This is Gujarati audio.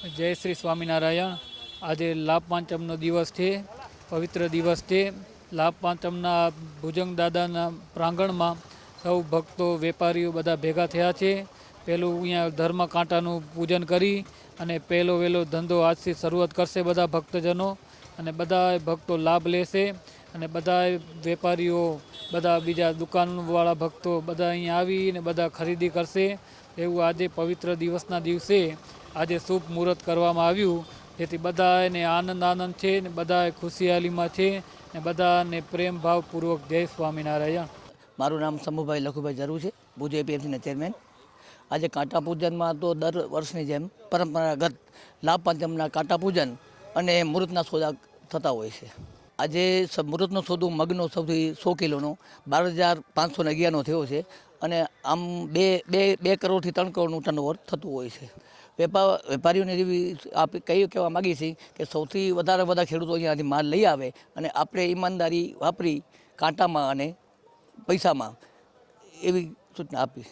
જય શ્રી સ્વામિનારાયણ. આજે લાભ પાંચમનો દિવસ છે, પવિત્ર દિવસ છે. લાભ પાંચમના ભુજંગ દાદાના પ્રાંગણમાં સૌ ભક્તો, વેપારીઓ બધા ભેગા થયા છે. પહેલું અહીંયા ધર્મ કાંટાનું પૂજન કરી અને પહેલો વહેલો ધંધો આજથી શરૂઆત કરશે બધા ભક્તજનો અને બધા ભક્તો લાભ લેશે અને બધા વેપારીઓ, બધા બીજા દુકાનવાળા ભક્તો બધા અહીંયા આવીને બધા ખરીદી કરશે. એવું આજે પવિત્ર દિવસના દિવસે આજે શુભ મુહૂર્ત કરવામાં આવ્યું. જેથી બધાને આનંદ આનંદ છે ને બધા ખુશિયાલીમાં છે ને બધાને પ્રેમ ભાવપૂર્વક જય સ્વામિનારાયણ. મારું નામ શંભુભાઈ લખુભાઈ જરૂર છે, ભુજ એપીએમસીના ચેરમેન આજે કાંટા પૂજનમાં તો દર વર્ષની જેમ પરંપરાગત લાભ પાંચમના કાંટા પૂજન અને મુહૂર્તના સોદા થતા હોય છે. આજે મુહૂર્તનો સોદો મગનો સૌથી સો કિલોનો, બાર હજાર પાંચસો અગિયારનો થયો છે અને આમ બે બે બે કરોડથી ત્રણ કરોડનું ટર્નઓવર થતું હોય છે. વેપાર, વેપારીઓને એવી આપણે કહી કહેવા માગીએ છીએ કે સૌથી વધારે બધા ખેડૂતો અહીંયાથી માલ લઈ આવે અને આપણે ઈમાનદારી વાપરી કાંટામાં અને પૈસામાં એવી સૂચના આપી